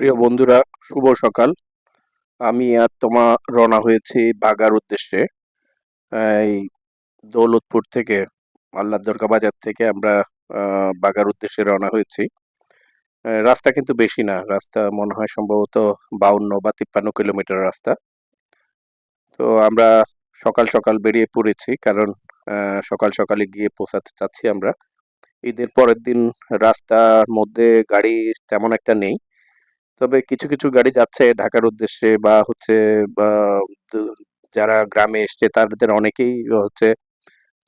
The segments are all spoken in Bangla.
প্রিয় বন্ধুরা, শুভ সকাল। আমি আর তোমা রওনা হয়েছি বাগার উদ্দেশ্যে। এই দৌলতপুর থেকে আল্লাহ দরগা বাজার থেকে আমরা বাগার উদ্দেশ্যে রওনা হয়েছি। রাস্তা কিন্তু বেশি না। রাস্তা মনে হয় সম্ভবত বাউন্ন বা তিপ্পান্ন কিলোমিটার রাস্তা। তো আমরা সকাল সকাল বেরিয়ে পড়েছি কারণ সকাল সকালে গিয়ে পৌঁছাতে চাচ্ছি আমরা। ঈদের পরের দিন রাস্তার মধ্যে গাড়ি তেমন একটা নেই। তবে কিছু কিছু গাড়ি যাচ্ছে ঢাকার উদ্দেশ্যে বা হচ্ছে যারা গ্রামে এসছে তাদের অনেকেই হচ্ছে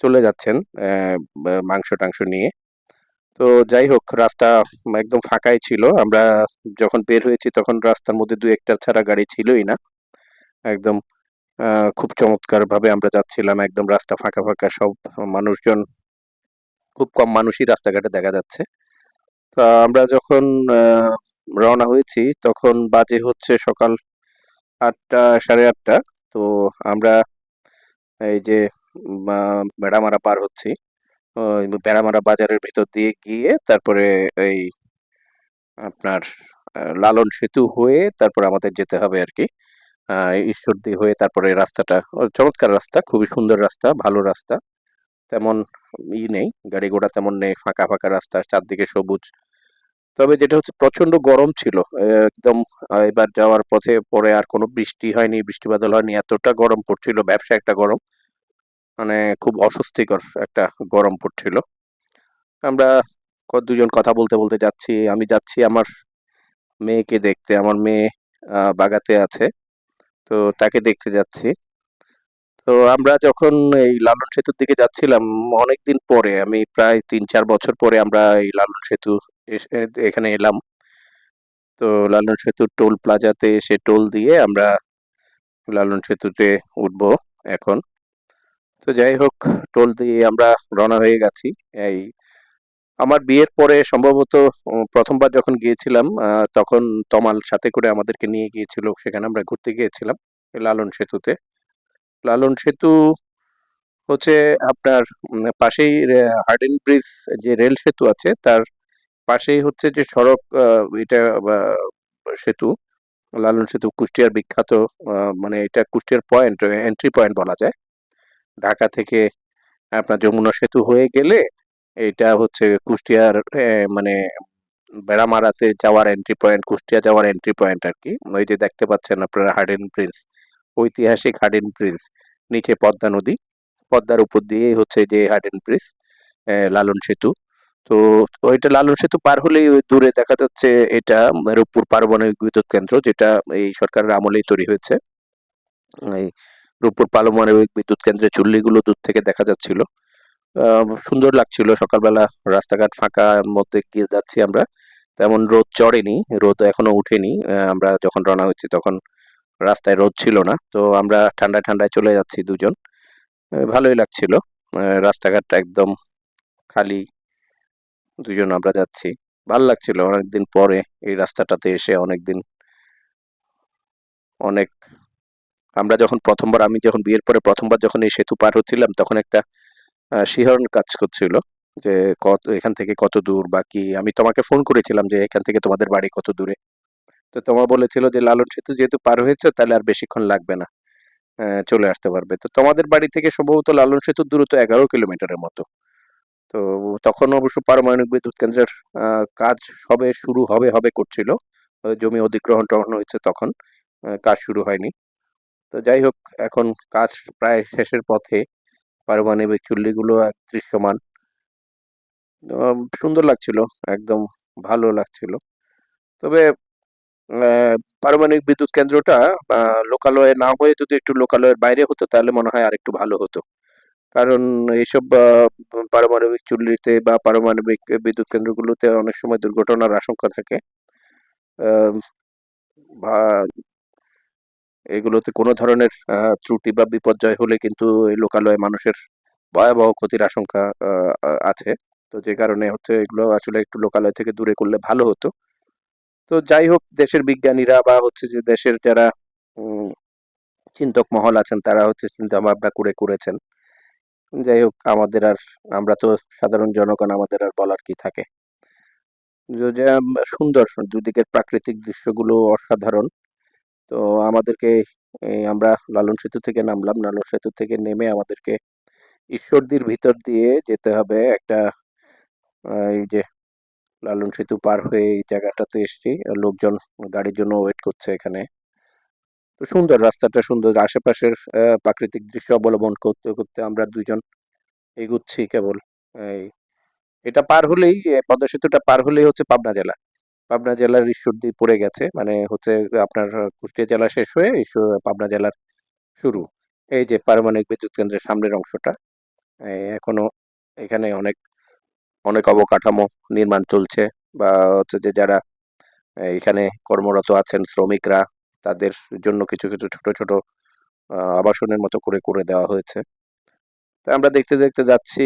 চলে যাচ্ছেন মাংস টাংস নিয়ে। তো যাই হোক, রাস্তা একদম ফাঁকাই ছিল। আমরা যখন বের হয়েছি তখন রাস্তার মধ্যে দু একটা ছাড়া গাড়ি ছিলই না। একদম খুব চমৎকার ভাবে আমরা যাচ্ছিলাম। একদম রাস্তা ফাঁকা ফাঁকা, সব মানুষজন, খুব কম মানুষই রাস্তাঘাটে দেখা যাচ্ছে। তা আমরা যখন রওনা হয়েছি। তখন বাজে হচ্ছে সকাল আটটা, সাড়ে আটটা। তো আমরা এই যে বেড়ামারা পার হচ্ছি। বেড়ামারা বাজারের ভিতর দিয়ে গিয়ে তারপরে এই আপনার লালন সেতু হয়ে তারপর আমাদের যেতে হবে আর কি ঈশ্বরদী হয়ে তারপরে রাস্তাটা চমৎকার রাস্তা, খুবই সুন্দর রাস্তা, ভালো রাস্তা। তেমন ই নেই, গাড়ি ঘোড়া তেমন নেই, ফাঁকা ফাঁকা রাস্তা, চারদিকে সবুজ। তবে যেটা হচ্ছে প্রচণ্ড গরম ছিল, একদম এবার যাওয়ার পথে পরে আর কোনো বৃষ্টি হয়নি, বৃষ্টি বাদল হয়নি, এতটা গরম পড়ছিল ব্যবসা একটা গরম মানে খুব অস্বস্তিকর একটা গরম পড়ছিল। আমরা দুজন কথা বলতে বলতে যাচ্ছি, আমি যাচ্ছি আমার মেয়েকে দেখতে, আমার মেয়ে বাগাতে আছে, তো তাকে দেখতে যাচ্ছি। তো আমরা যখন এই লালন সেতুর দিকে যাচ্ছিলাম, অনেকদিন পরে, আমি প্রায় তিন চার বছর পরে আমরা এই লালন সেতু এখানে এলাম। তো লালন সেতুর টোল প্লাজাতে এসে টোল দিয়ে আমরা লালন সেতুতে উঠবো এখন। তো যাই হোক, টোল দিয়ে আমরা রওনা হয়ে গেছি। এই আমার বিয়ের পরে সম্ভবত প্রথমবার যখন গিয়েছিলাম তখন তমাল সাথে করে আমাদেরকে নিয়ে গিয়েছিল, সেখানে আমরা ঘুরতে গিয়েছিলাম লালন সেতুতে। লালন সেতু হচ্ছে আপনার পাশেই হার্ডিন ব্রিজ যে রেল সেতু আছে, তার পাশেই হচ্ছে যে সড়ক এটা সেতু, লালন সেতু, কুষ্টিয়ার বিখ্যাত মানে এটা কুষ্টিয়ার পয়েন্ট এন্ট্রি পয়েন্ট বলা যায়। ঢাকা থেকে আপনার যমুনা সেতু হয়ে গেলে এটা হচ্ছে কুষ্টিয়ার মানে বেড়ামারাতে যাওয়ার এন্ট্রি পয়েন্ট কুষ্টিয়া যাওয়ার এন্ট্রি পয়েন্ট আর কি। ওই যে দেখতে পাচ্ছেন আপনারা হার্ডিন প্রিন্স, ঐতিহাসিক হার্ডিন প্রিন্স, নিচে পদ্মা নদী। পদ্মার উপর দিয়েই হচ্ছে যে হার্ডিন ব্রিজ লালন সেতু। তো ওইটা লালন সেতু পার হলেই ওই দূরে দেখা যাচ্ছে এটা রূপপুর পারমাণবিক বিদ্যুৎ কেন্দ্র, যেটা এই সরকারের আমলেই তৈরি হয়েছে। এই রূপপুর পারমাণবিক বিদ্যুৎ কেন্দ্রের চুল্লিগুলো দূর থেকে দেখা যাচ্ছিল। সুন্দর লাগছিল, সকালবেলা রাস্তাঘাট ফাঁকা মধ্যে গিয়ে যাচ্ছি আমরা, তেমন রোদ চড়েনি, রোদ এখনও উঠেনি। আমরা যখন রওনা হচ্ছি তখন রাস্তায় রোদ ছিল না, তো আমরা ঠান্ডায় ঠান্ডায় চলে যাচ্ছি দুজন। ভালোই লাগছিল। রাস্তাঘাটটা একদম খালি দুজন আমরা যাচ্ছি। ভালো লাগছিল অনেকদিন পরে এই রাস্তাটাতে এসে অনেকদিন অনেক আমরা যখন প্রথমবার, আমি যখন বিয়ের পরে প্রথমবার যখন এই সেতু পার হচ্ছিলাম, তখন একটা শিহরণ কাজ করছিল যে কত, এখান থেকে কত দূর বা কি। আমি তোমাকে ফোন করেছিলাম যে এখান থেকে তোমাদের বাড়ি কত দূরে। তো তোমা বলেছিল যে, লালন সেতু যেহেতু পার হয়েছে, তাহলে আর বেশিক্ষণ লাগবে না। চলে আসতে পারবে। তো তোমাদের বাড়ি থেকে সম্ভবত লালন সেতুর দূরত্ব এগারো কিলোমিটারের মতো। তো তখন অবশ্য পারমাণবিক বিদ্যুৎ কেন্দ্রের কাজ সবে শুরু হবে হবে করছিল। জমি অধিগ্রহণ টহন হয়েছে তখন কাজ শুরু হয়নি। তো যাই হোক, এখন কাজ প্রায় শেষের পথে। পারমাণবিক চুল্লিগুলো দৃশ্যমান। সুন্দর লাগছিল, একদম ভালো লাগছিল। তবে পারমাণবিক বিদ্যুৎ কেন্দ্রটা লোকালয়ে না হয়ে যদি একটু লোকালয়ের বাইরে হতো, তাহলে মনে হয় আরেকটু ভালো হতো। কারণ এইসব পারমাণবিক চুল্লিতে বা পারমাণবিক বিদ্যুৎ কেন্দ্রগুলোতে অনেক সময় দুর্ঘটনার আশঙ্কা থাকে। বা এগুলোতে কোনো ধরনের ত্রুটি বা বিপর্যয় হলে কিন্তু এই লোকালয়ে মানুষের ভয়াবহ ক্ষতির আশঙ্কা আছে। তো যে কারণে হচ্ছে এগুলো আসলে একটু লোকালয় থেকে দূরে করলে ভালো হতো। তো যাই হোক, দেশের বিজ্ঞানীরা বা হচ্ছে যে দেশের যারা চিন্তক মহল আছেন, তারা হচ্ছে চিন্তা ভাবনা করে করেছেন। যাই হোক, আমাদের আর, আমরা তো সাধারণ জনগণ, আমাদের আর বলার কি থাকে? সুন্দর দুদিকের প্রাকৃতিক দৃশ্যগুলো অসাধারণ, তো আমাদেরকে আমরা লালন সেতু থেকে নামলাম। লালন সেতু থেকে নেমে আমাদেরকে ঈশ্বরদীর ভিতর দিয়ে যেতে হবে। একটা এই যে লালন সেতু পার হয়ে এই জায়গাটাতে এসেছি। লোকজন, গাড়ির জন্য ওয়েট করছে এখানে। সুন্দর রাস্তাটা, সুন্দর আশেপাশের প্রাকৃতিক দৃশ্য অবলম্বন করতে করতে আমরা দুজন এগুচ্ছি কেবল। এই, এটা পার হলেই পদ্মা সেতুটা পার হলেই হচ্ছে পাবনা জেলা। পাবনা জেলার ঈশ্বরদী পড়ে গেছে মানে হচ্ছে আপনার কুষ্টিয়া জেলা শেষ হয়ে পাবনা জেলার শুরু। এই যে পারমাণবিক বিদ্যুৎ কেন্দ্রের সামনের অংশটা এখনও এখানে অনেক অনেক অবকাঠামো নির্মাণ চলছে, বা হচ্ছে যে যারা এখানে কর্মরত আছেন শ্রমিকরা তাদের জন্য কিছু কিছু ছোট ছোট আবাসনের মতো করে করে দেওয়া হয়েছে। তা আমরা দেখতে দেখতে যাচ্ছি,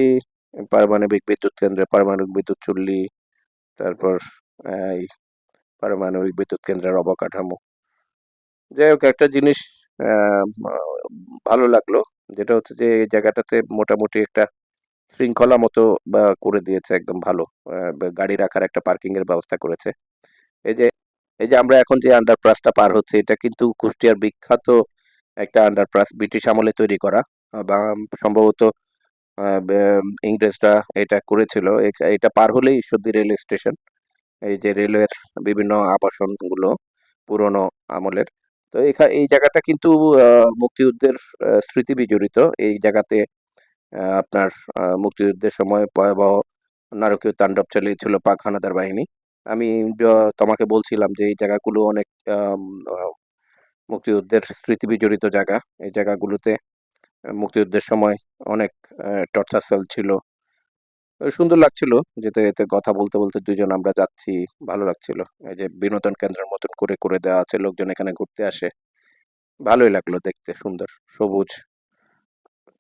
পারমাণবিক বিদ্যুৎ কেন্দ্রে, পারমাণবিক বিদ্যুৎ চুল্লি, তারপর এই পারমাণবিক বিদ্যুৎ কেন্দ্রের অবকাঠামো। যাই হোক, একটা জিনিস ভালো লাগল, যেটা হচ্ছে যে, এই জায়গাটাতে মোটামুটি একটা শৃঙ্খলা মতো, বা, করে দিয়েছে, একদম ভালো। গাড়ি রাখার একটা পার্কিং এর ব্যবস্থা করেছে। এই যে এই যে আমরা এখন যে আন্ডারপাসটা পার হচ্ছে, এটা কিন্তু কুষ্টিয়ার বিখ্যাত একটা আন্ডারপাস ব্রিটিশ আমলে তৈরি করা। বা সম্ভবত ইংরেজরা এটা করেছিল। এটা পার হলেই ঈশ্বরদী রেল স্টেশন। এই যে রেলওয়ের বিভিন্ন আবাসনগুলো পুরনো আমলের। তো এখানে এই জায়গাটা কিন্তু মুক্তিযুদ্ধের স্মৃতি বিজড়িত। এই জায়গাতে আপনার মুক্তিযুদ্ধের সময় ভয়াবহ নারকীয় তাণ্ডব চালিয়েছিল পাক হানাদার বাহিনী। আমি তোমাকে বলছিলাম যে, এই জায়গাগুলো অনেক মুক্তিযুদ্ধের স্মৃতি বিজড়িত জায়গা। এই জায়গাগুলোতে মুক্তিযুদ্ধের সময় অনেক টর্চার সেল ছিল। সুন্দর লাগছিল, যেতে যেতে কথা বলতে বলতে দুজন আমরা যাচ্ছি, ভালো লাগছিল। এই যে, বিনোদন কেন্দ্রের মতন করে করে দেওয়া আছে, লোকজন এখানে ঘুরতে আসে। ভালোই লাগল দেখতে, সুন্দর, সবুজ।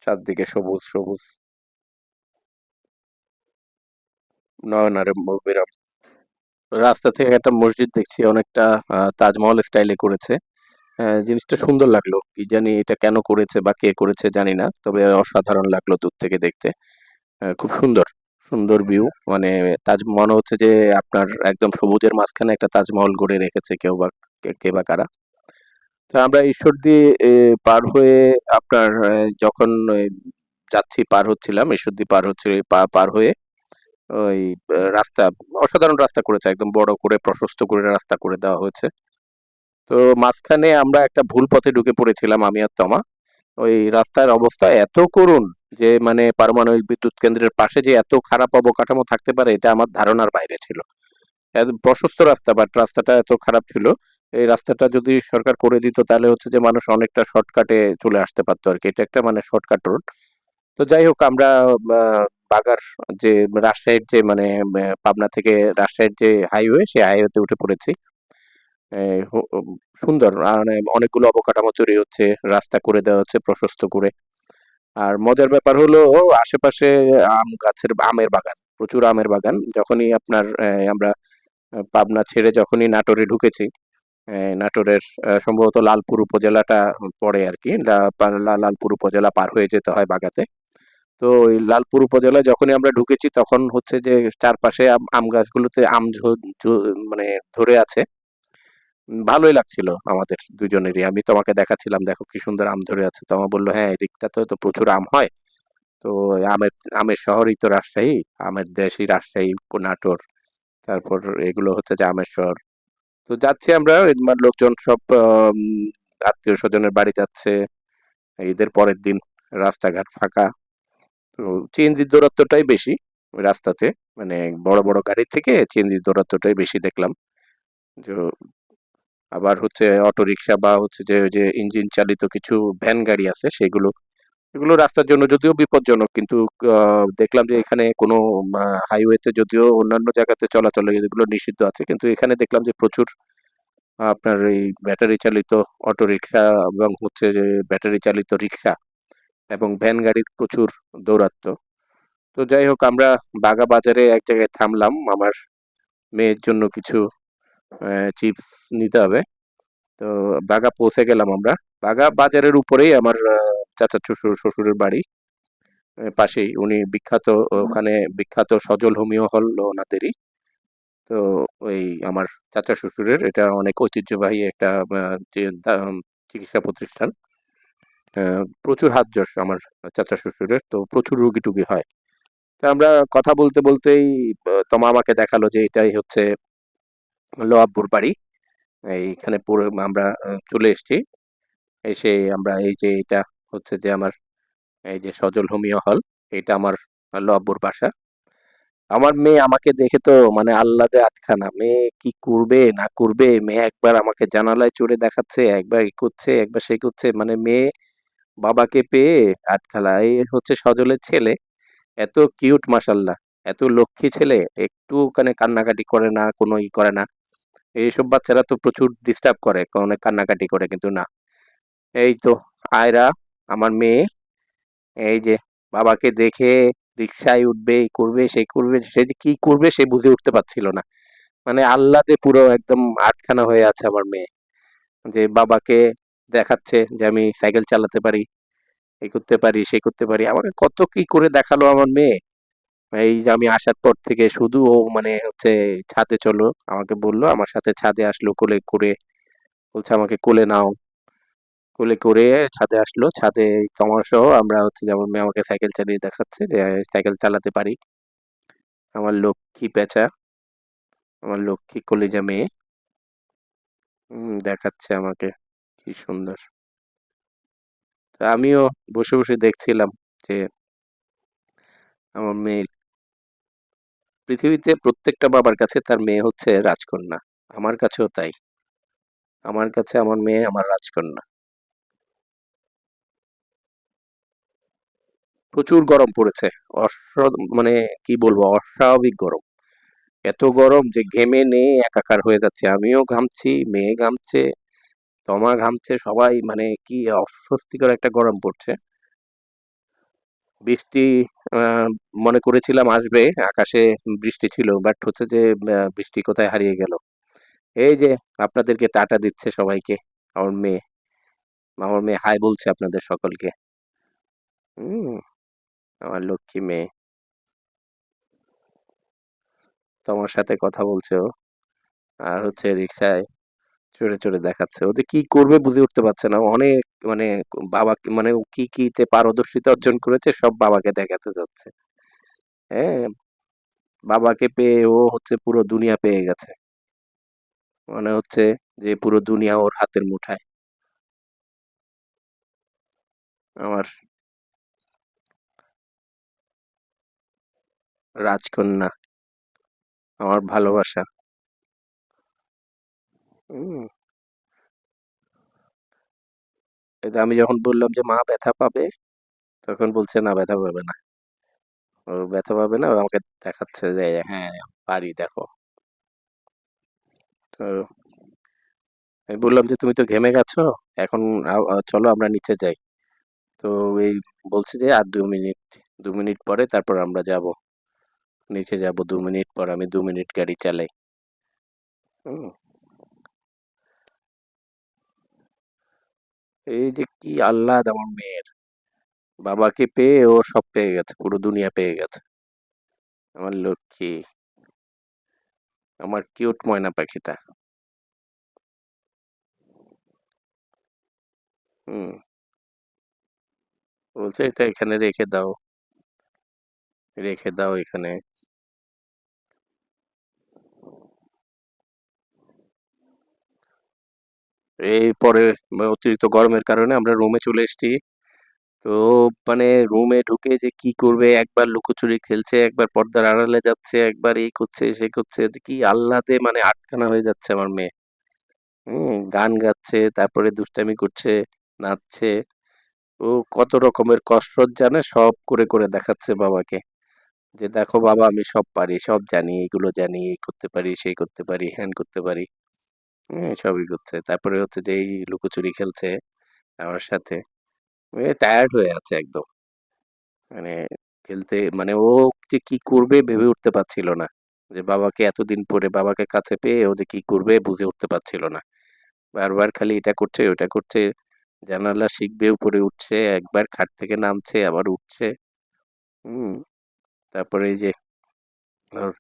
চারদিকে সবুজ সবুজ। নয়নারে বিরাম রাস্তা থেকে একটা মসজিদ দেখছি অনেকটা তাজমহল স্টাইলে করেছে। জিনিসটা সুন্দর লাগল। কি জানি এটা কেন করেছে বা কে করেছে জানি না তবে অসাধারণ লাগল দূর থেকে দেখতে। খুব সুন্দর সুন্দর ভিউ মানে তাজ মনে হচ্ছে যে আপনার একদম সবুজের মাঝখানে একটা তাজমহল গড়ে রেখেছে কেউ বা কে- বা কারা। তো আমরা ঈশ্বরদী এ, পার হয়ে আপনার যখন যাচ্ছি পার হচ্ছিলাম ঈশ্বরদী পার হচ্ছে পার হয়ে ওই রাস্তা, অসাধারণ রাস্তা করেছে। একদম বড় করে, প্রশস্ত করে রাস্তা করে দেওয়া হয়েছে। তো মাঝখানে আমরা একটা ভুল পথে ঢুকে পড়েছিলাম, আমি আর তমা। ওই রাস্তার অবস্থা এত করুণ যে মানে পারমাণবিক বিদ্যুৎ কেন্দ্রের পাশে যে এত খারাপ অবকাঠামো থাকতে পারে, এটা আমার ধারণার বাইরে ছিল। প্রশস্ত রাস্তা, বাট রাস্তাটা এত খারাপ ছিল। এই রাস্তাটা যদি সরকার করে দিত, তাহলে হচ্ছে যে মানুষ অনেকটা শর্টকাটে চলে আসতে পারতো আর কি। এটা একটা মানে শর্টকাট রোড। তো যাই হোক, আমরা বাগার, যে রাজশাহীর যে মানে পাবনা থেকে রাজশাহীর যে হাইওয়ে সেই হাইওয়েতে উঠে পড়েছি। সুন্দর মানে অনেকগুলো অবকাঠামো তৈরি হচ্ছে, রাস্তা করে দেওয়া হচ্ছে, প্রশস্ত করে। আর মজার ব্যাপার হলো, আশেপাশে আম গাছের, আমের বাগান, প্রচুর আমের বাগান। যখনই আপনার আমরা পাবনা ছেড়ে যখনই নাটোরে ঢুকেছি নাটোরের সম্ভবত লালপুর উপজেলাটা পড়ে আর কি লালপুর উপজেলা পার হয়ে যেতে হয় বাগাতে। তো ওই লালপুর উপজেলায় যখনই আমরা ঢুকেছি, তখন হচ্ছে যে চারপাশে আম গাছগুলোতে আম মানে ধরে আছে। ভালোই লাগছিল আমাদের দুজনেরই। আমি তোমাকে দেখাচ্ছিলাম, দেখো কি সুন্দর আম ধরে আছে। তোমা বলল হ্যাঁ এদিকটা তো প্রচুর আম হয়। তো আমের আমের শহরই তো রাজশাহী, আমের দেশই রাজশাহী নাটোর তারপর এগুলো হচ্ছে যে আমের শহর। তো যাচ্ছি আমরা এবার লোকজন সব আত্মীয় স্বজনের বাড়ি যাচ্ছে। ঈদের পরের দিন রাস্তাঘাট ফাঁকা। সিএনজির দূরত্বটাই বেশি রাস্তাতে। মানে বড় বড় গাড়ি থেকে সিএনজির দূরত্বটাই বেশি দেখলাম। যে আবার হচ্ছে অটো রিক্সা বা হচ্ছে যে যে ইঞ্জিন চালিত কিছু ভ্যান গাড়ি আছে, সেগুলো, এগুলো রাস্তার জন্য যদিও বিপজ্জনক, কিন্তু দেখলাম যে এখানে কোনো হাইওয়েতে যদিও অন্যান্য জায়গাতে চলাচলে এগুলো নিষিদ্ধ আছে, কিন্তু এখানে দেখলাম যে প্রচুর, আপনার এই ব্যাটারি চালিত অটো রিক্সা এবং হচ্ছে যে ব্যাটারি চালিত রিক্সা এবং ভ্যান গাড়ির প্রচুর দৌরাত্ম্য তো যাই হোক, আমরা বাগা বাজারে এক জায়গায় থামলাম। আমার মেয়ের জন্য কিছু চিপস নিতে হবে। তো বাগা পৌঁছে গেলাম আমরা। বাগা বাজারের উপরেই আমার চাচা শ্বশুর শ্বশুরের বাড়ি পাশেই। উনি বিখ্যাত, ওখানে বিখ্যাত সজল হোমিও হল ওনাদেরই। তো ওই আমার চাচা শ্বশুরের। এটা অনেক ঐতিহ্যবাহী একটা চিকিৎসা প্রতিষ্ঠান। প্রচুর হাত যশ আমার চাচা শ্বশুরের। তো প্রচুর রোগী-টুগী হয়। তো আমরা কথা বলতে, বলতেই তমা আমাকে দেখাল যে এটাই হচ্ছে হলো আব্বুর বাড়ি। এইখানে পুরো আমরা চলে এসছি। এসে আমরা এই যে এটা হচ্ছে যে আমার এই যে সজল হোমিও হল। এটা আমার হলো আব্বুর বাসা। আমার মেয়ে আমাকে দেখে তো মানে আহ্লাদে আটখানা। মেয়ে কি করবে না করবে? মেয়ে একবার আমাকে জানালায় চড়ে দেখাচ্ছে, একবার ই করছে, একবার সে করছে। মানে মেয়ে বাবাকে পেয়ে আটখালা। এই হচ্ছে সজলের ছেলে। এত কিউট মাশাআল্লাহ। এত লক্ষ্মী ছেলে। একটুখানি কান্নাকাটি করে না, কোনো ই করে না। এইসব বাচ্চারা তো প্রচুর ডিস্টার্ব করে। অনেক কান্নাকাটি করে কিন্তু না। এই তো আয়রা আমার মেয়ে এই যে বাবাকে দেখে রিক্সায় উঠবে, এই করবে, সেই করবে। সে যে কি করবে সে বুঝে উঠতে পারছিল না। মানে আহ্লাদে পুরো একদম আটখানা হয়ে আছে আমার মেয়ে। যে বাবাকে দেখাচ্ছে যে আমি সাইকেল চালাতে পারি, এই করতে পারি, সে করতে পারি। আমাকে কত কি করে দেখাল আমার মেয়ে। এই যে আমি আসার পর থেকে শুধু ও মানে হচ্ছে ছাদে চলো। আমাকে বলল, আমার সাথে ছাদে আসলো কোলে করে। বলছে আমাকে কোলে নাও। কোলে করে ছাদে আসলো। ছাদে তমা সহ আমরা হচ্ছে যেমন মেয়ে আমাকে সাইকেল চালিয়ে দেখাচ্ছে যে সাইকেল চালাতে পারি। আমার লক্ষ্মী পেঁচা। আমার লক্ষ্মী কলিজা মেয়ে। দেখাচ্ছে আমাকে। কি সুন্দর। আমিও বসে, বসে দেখছিলাম যে আমার মেয়ে পৃথিবীতে প্রত্যেকটা বাবার কাছে তার মেয়ে হচ্ছে রাজকন্যা। আমার কাছেও তাই। আমার কাছে আমার মেয়ে আমার রাজকন্যা। প্রচুর গরম পড়েছে। অস্ব মানে কি বলব? অস্বাভাবিক গরম। এত গরম যে ঘেমে নেয়ে একাকার হয়ে যাচ্ছে। আমিও ঘামছি, মেয়ে ঘামছে, তমা ঘামছে। সবাই মানে কি অস্বস্তিকর একটা গরম পড়ছে। বৃষ্টি মনে করেছিলাম আসবে। আকাশে বৃষ্টি ছিল। বাট হচ্ছে যে বৃষ্টি কোথায় হারিয়ে গেল। এই যে আপনাদেরকে টাটা দিচ্ছে সবাইকে। আমার মেয়ে। আমার মেয়ে হাই বলছে আপনাদের সকলকে। হুম, আমার লক্ষ্মী মেয়ে। তোমার সাথে কথা বলছে। আর হচ্ছে রিক্সায় চড়ে, চড়ে দেখাচ্ছে। ও যে কি করবে বুঝে উঠতে পারছে না। অনেক মানে বাবাকে মানে ও কি, কিতে পারদর্শিতা অর্জন করেছে সব বাবাকে দেখাতে যাচ্ছে হ্যাঁ? বাবাকে পেয়ে ও হচ্ছে পুরো দুনিয়া পেয়ে গেছে। মানে হচ্ছে যে পুরো দুনিয়া ওর হাতের মুঠায়। আমার রাজকন্যা। আমার ভালোবাসা। হুম। কিন্তু আমি যখন বললাম যে, "মা ব্যথা পাবে?" তখন বলছে, "না ব্যথা পাবে না।" ও ব্যথা পাবে না। ও আমাকে দেখাচ্ছে যে, "হ্যাঁ, পারি দেখো।" তো আমি বললাম যে, "তুমি তো ঘেমে গেছো। এখন চলো আমরা নিচে যাই।" তো এই বলছে যে, "আর ২ মিনিট। ২ মিনিট পরে তারপর আমরা যাব। নিচে যাব ২ মিনিট পর।" আমি ২ মিনিট গাড়ি চালাই। হুম। এই যে কি আহ্লাদ আমার মেয়ের। বাবাকে পেয়ে ও সব পেয়ে গেছে। পুরো দুনিয়া পেয়ে গেছে। আমার লক্ষ্মী। আমার কিউট ময়না পাখিটা। হুম। বলছে, "এটা এখানে রেখে দাও।" রেখে দাও এখানে। এই পরে অতিরিক্ত গরমের কারণে আমরা রুমে চলে এসছি। তো মানে রুমে ঢুকে যে কি করবে? একবার লুকোচুরি খেলছে, একবার পর্দার আড়ালে যাচ্ছে, একবার এই করছে, সে করছে। কি আহ্লাদে মানে আটখানা হয়ে যাচ্ছে আমার মেয়ে। হুম, গান গাচ্ছে, তারপরে দুষ্টামি করছে, নাচছে। ও কত রকমের কসরত জানে সব করে, করে দেখাচ্ছে বাবাকে। যে, "দেখো বাবা আমি সব পারি, সব জানি, এগুলো জানি, এই করতে পারি, সেই করতে পারি, হ্যান করতে পারি।" হুম, সবই করছে। তারপরে হচ্ছে যে এই লুকোচুরি খেলছে আমার সাথে। টায়ার্ড হয়ে আছে একদম। মানে খেলতে মানে ও যে কি করবে ভেবে উঠতে পারছিল না। যে বাবাকে এতদিন পরে বাবাকে কাছে পেয়ে ও যে কি করবে বুঝে উঠতে পারছিল না। বারবার খালি এটা করছে, ওটা করছে। জানালা শিখবে উপরে উঠছে, একবার খাট থেকে নামছে, আবার উঠছে। হুম, তারপরে এই যে ওর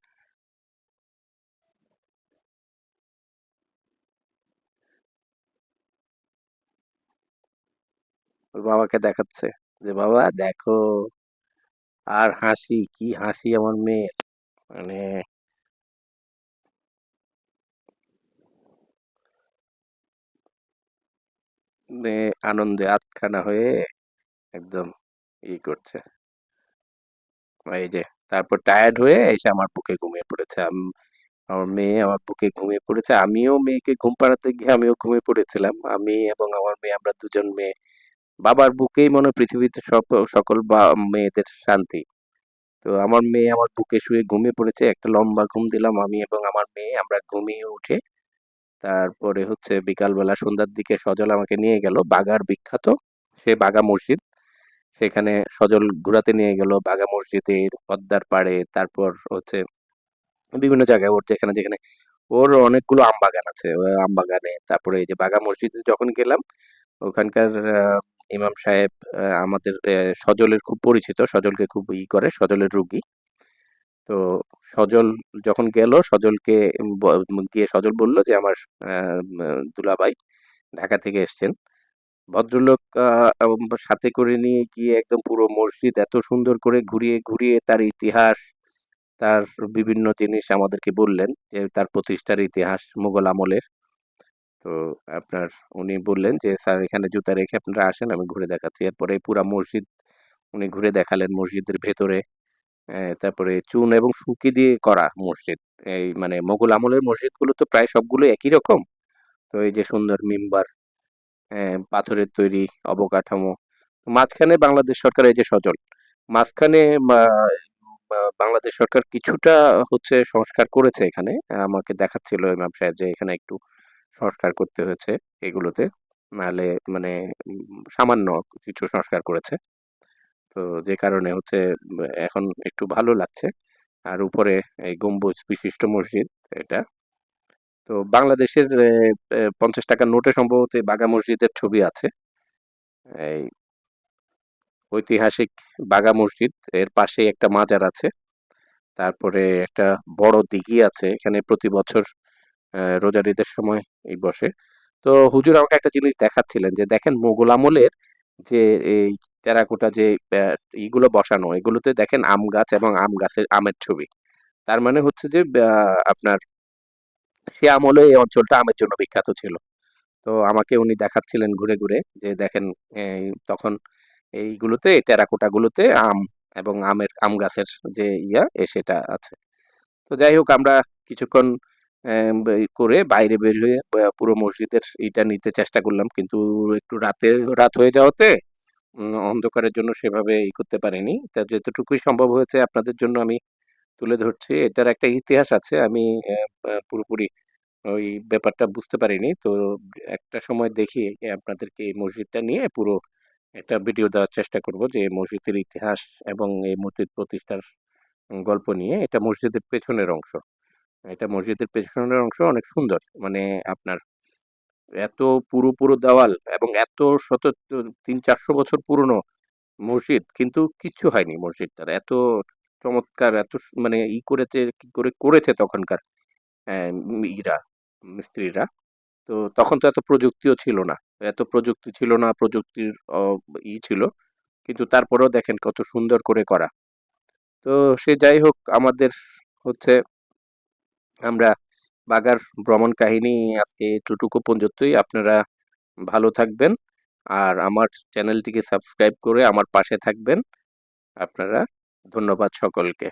ওর বাবাকে দেখাচ্ছে যে, বাবা, দেখো আর হাসি, কি হাসি আমার মেয়ে মানে আনন্দে আটখানা হয়ে একদম ই করছে। এই যে, তারপর টায়ার্ড হয়ে এসে আমার বুকে ঘুমিয়ে পড়েছে। আম- আমার মেয়ে আমার বুকে ঘুমিয়ে পড়েছে। আমিও মেয়েকে ঘুম পাড়াতে গিয়ে আমিও ঘুমিয়ে পড়েছিলাম। আমি এবং আমার মেয়ে, আমরা দুজন মেয়ে বাবার বুকেই মনে হয় পৃথিবীতে সব সকল বা, মেয়েদের শান্তি। তো আমার মেয়ে আমার বুকে শুয়ে ঘুমিয়ে পড়েছে, একটা লম্বা ঘুম দিলাম আমি এবং আমার মেয়ে। আমরা ঘুমিয়ে উঠে তারপরে হচ্ছে বিকালবেলা সন্ধ্যার দিকে সজল আমাকে নিয়ে গেল, বাগার বিখ্যাত, সে বাগা মসজিদ। সেখানে সজল ঘোরাতে নিয়ে গেল, বাগা মসজিদের পদ্মার পাড়ে, তারপর হচ্ছে বিভিন্ন জায়গায় ওর যেখানে যেখানে ওর অনেকগুলো আম বাগান আছে আম বাগানে তারপরে এই যে বাগা মসজিদে যখন গেলাম, ওখানকার ইমাম সাহেব আমাদের সজলের খুব পরিচিত, সজলকে খুব ই করে, সজলের রুগী। তো সজল যখন গেল, সজলকে গিয়ে সজল বলল যে, আমার দুলাভাই ঢাকা থেকে এসছেন। ভদ্রলোক সাথে করে নিয়ে গিয়ে একদম পুরো মসজিদ এত সুন্দর করে ঘুরিয়ে ঘুরিয়ে তার ইতিহাস, তার বিভিন্ন জিনিস আমাদেরকে বললেন যে, তার প্রতিষ্ঠার ইতিহাস মোগল আমলের। তো আপনার উনি বললেন যে, স্যার, এখানে জুতা রেখে আপনারা আসেন, আমি ঘুরে দেখাচ্ছি। এরপরে পুরা মসজিদ, উনি ঘুরে দেখালেন মসজিদের ভেতরে তারপরে চুন এবং সুকি দিয়ে করা মসজিদ। এই মানে মোগল আমলের মসজিদগুলো তো প্রায় সবগুলো একই রকম। তো এই যে সুন্দর মিম্বার পাথরের তৈরি অবকাঠামো, মাঝখানে বাংলাদেশ সরকার এই যে সচল মাঝখানে বাংলাদেশ সরকার কিছুটা হচ্ছে সংস্কার করেছে এখানে। আমাকে দেখাচ্ছিল ইমাম সাহেব যে এখানে একটু সংস্কার করতে হয়েছে এগুলোতে। নাহলে মানে সামান্য কিছু সংস্কার করেছে। তো যে কারণে হচ্ছে এখন একটু ভালো লাগছে। আর উপরে এই গম্বুজ বিশিষ্ট মসজিদ এটা। তো বাংলাদেশের পঞ্চাশ টাকার নোটে সম্ভবত বাগা মসজিদের ছবি আছে। এই ঐতিহাসিক বাগা মসজিদ, এর পাশে একটা মাজার আছে। তারপরে একটা বড় দিঘি আছে। এখানে প্রতি বছর রোজার ঈদের সময় এই বসে। তো হুজুর আমাকে একটা জিনিস দেখাচ্ছিলেন যে, দেখেন মোগল আমলের যে এই টেরাকোটা যে ইগুলো বসানো, এগুলোতে দেখেন আম গাছ এবং আম গাছের আমের ছবি। তার মানে হচ্ছে যে আপনার সে আমলে এই অঞ্চলটা আমের জন্য বিখ্যাত ছিল। তো আমাকে উনি দেখাচ্ছিলেন ঘুরে ঘুরে যে, দেখেন তখন এইগুলোতে টেরাকোটা গুলোতে আম এবং আমের, আম গাছের যে ইয়া সেটা আছে। তো যাই হোক, আমরা কিছুক্ষণ করে বাইরে বের হয়ে পুরো মসজিদের ইটা নিতে চেষ্টা করলাম। কিন্তু একটু রাতে, রাত হয়ে যাওয়াতে অন্ধকারের জন্য সেভাবে ই করতে পারিনি। তা যতটুকুই সম্ভব হয়েছে আপনাদের জন্য আমি তুলে ধরছি। এটার একটা ইতিহাস আছে। আমি পুরোপুরি ওই ব্যাপারটা বুঝতে পারিনি। তো একটা সময় দেখি আপনাদেরকে এই মসজিদটা নিয়ে পুরো একটা ভিডিও দেওয়ার চেষ্টা করব যে মসজিদের ইতিহাস এবং এই মসজিদ প্রতিষ্ঠার গল্প নিয়ে। এটা মসজিদের পেছনের অংশ। এটা মসজিদের পেছনের অংশ অনেক সুন্দর। মানে আপনার এত পুরো পুরো দেওয়াল এবং এত শত তিন, চারশো বছর পুরনো মসজিদ কিন্তু কিচ্ছু হয়নি মসজিদটার। এত চমৎকার, এত মানে ই করেছে, কি করে করেছে তখনকার ইরা মিস্ত্রিরা তো তখন তো এত প্রযুক্তিও ছিল না। এত প্রযুক্তি ছিল না, প্রযুক্তির ই ছিল। কিন্তু তারপরেও দেখেন কত সুন্দর করে করা। তো সে যাই হোক, আমাদের হচ্ছে আমরা বাগার ভ্রমণ কাহিনী আজকে এতটুকু পর্যন্তই। আপনারা ভালো থাকবেন আর আমার চ্যানেলটিকে সাবস্ক্রাইব করে আমার পাশে থাকবেন। আপনারা ধন্যবাদ সকলকে।